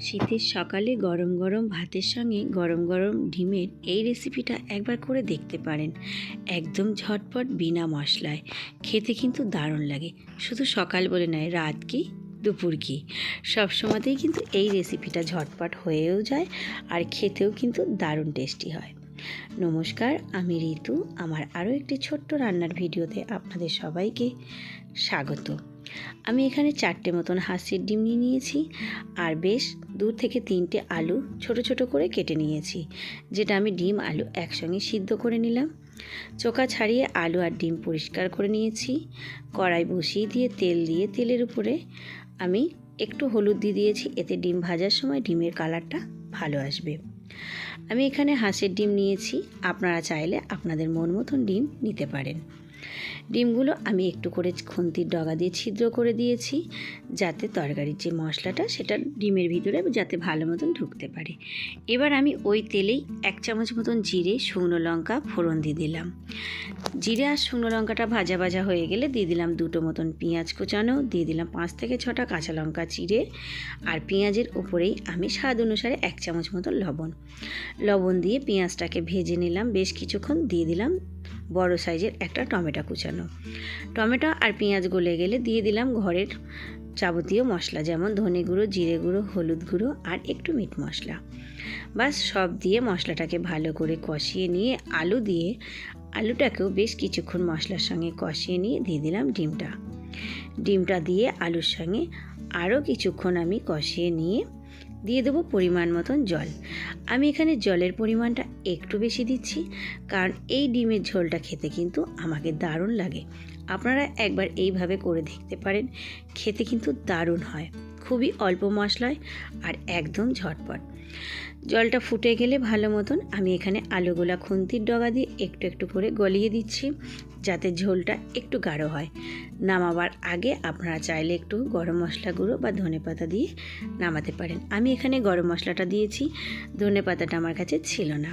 শীতের সকালে গরম গরম ভাতের সঙ্গে গরম গরম ডিমের এই রেসিপিটা একবার করে দেখতে পারেন। একদম ঝটপট বিনা মশলায়। খেতে কিন্তু দারুণ লাগে। শুধু সকাল বলে নয়, রাত কি, দুপুর কি। সব সময়তেই কিন্তু এই রেসিপিটা ঝটপট হয়েও যায় আর খেতেও কিন্তু দারুণ টেস্টি হয়। নমস্কার, আমি ঋতু। আমার আরও একটি ছোট্ট রান্নার ভিডিওতে আপনাদের সবাইকে স্বাগত। আমি এখানে চারটে মতন হাঁসের ডিম নিয়ে নিয়েছি আর বেশ দু থেকে তিনটে আলু ছোট ছোট করে কেটে নিয়েছি, যেটা আমি ডিম আলু একসঙ্গে সিদ্ধ করে নিলাম। চোকা ছাড়িয়ে আলু আর ডিম পরিষ্কার করে নিয়েছি। কড়াই বসিয়ে দিয়ে তেল দিয়ে তেলের উপরে আমি একটু হলুদ দিয়ে দিয়েছি, এতে ডিম ভাজার সময় ডিমের কালারটা ভালো আসবে। আমি এখানে হাঁসের ডিম নিয়েছি, আপনারা চাইলে আপনাদের মন মতন ডিম নিতে পারেন। ডিমগুলো আমি একটু করে খুন্তির ডগা দিয়ে ছিদ্র করে দিয়েছি, যাতে তরকারির যে মশলাটা সেটা ডিমের ভিতরে যাতে ভালো মতন ঢুকতে পারে। এবার আমি ওই তেলেই এক চামচ মতন জিরে, শুকনো লঙ্কা, ফোড়ন দিয়ে দিলাম। জিরে আর শুকনো লঙ্কাটা ভাজা ভাজা হয়ে গেলে দিয়ে দিলাম দুটো মতন পেঁয়াজ কুচানো, দিয়ে দিলাম পাঁচ থেকে ছটা কাঁচা লঙ্কা চিরে আর পেঁয়াজের উপরেই আমি স্বাদ অনুসারে এক চামচ মতন লবণ। লবণ দিয়ে পেঁয়াজটাকে ভেজে নিলাম, বেশ কিছুক্ষণ দিয়ে দিলাম বড় সাইজের একটা টমেটো কুচানো। টমেটো আর পেঁয়াজ গলে গেলে দিয়ে দিলাম ঘরের যাবতীয় মশলা, যেমন ধনে গুঁড়ো, জিরে গুঁড়ো, হলুদ গুঁড়ো আর একটু মিট মশলা। বাস সব দিয়ে মশলাটাকে ভালো করে কষিয়ে নিয়ে আলু দিয়ে আলুটাকেও বেশ কিছুক্ষণ মশলার সঙ্গে কষিয়ে নিয়ে দিয়ে দিলাম ডিমটা। ডিমটা দিয়ে আলুর সঙ্গে আরও কিছুক্ষণ আমি কষিয়ে নিয়ে দিয়ে দেবো পরিমাণ মতন জল। আমি এখানে জলের পরিমাণটা একটু বেশি দিচ্ছি, কারণ এই ডিমের ঝোলটা খেতে কিন্তু আমাকে দারুণ লাগে। আপনারা একবার এইভাবে করে দেখতে পারেন, খেতে কিন্তু দারুণ হয়। খুবই অল্প মশলায় আর একদম ঝটপট। জলটা ফুটে গেলে ভালো মতন আমি এখানে আলুগুলা খুন্তির ডগা দিয়ে একটু একটু করে গলিয়ে দিচ্ছি, যাতে ঝোলটা একটু গাঢ় হয়। নামাবার আগে আপনারা চাইলে একটু গরম মশলা গুঁড়ো বা ধনে পাতা দিয়ে নামাতে পারেন। আমি এখানে গরম মশলাটা দিয়েছি, ধনে পাতাটা আমার কাছে ছিল না।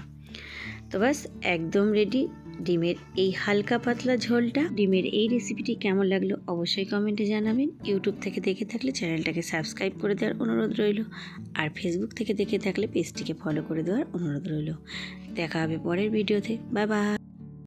তো বাস একদম রেডি ডিমের এই হালকা পাতলা ঝোলটা, ডিমের এই রেসিপিটি কেমন লাগল অবশ্যই কমেন্টে জানাবেন। ইউটিউব থেকে দেখে থাকলে চ্যানেলটাকে সাবস্ক্রাইব করে দেওয়ার অনুরোধ রইল। আর ফেসবুক থেকে দেখে থাকলে পেজটিকে ফলো করে দেওয়ার অনুরোধ রইল। দেখা হবে পরের ভিডিওতে বাই বাই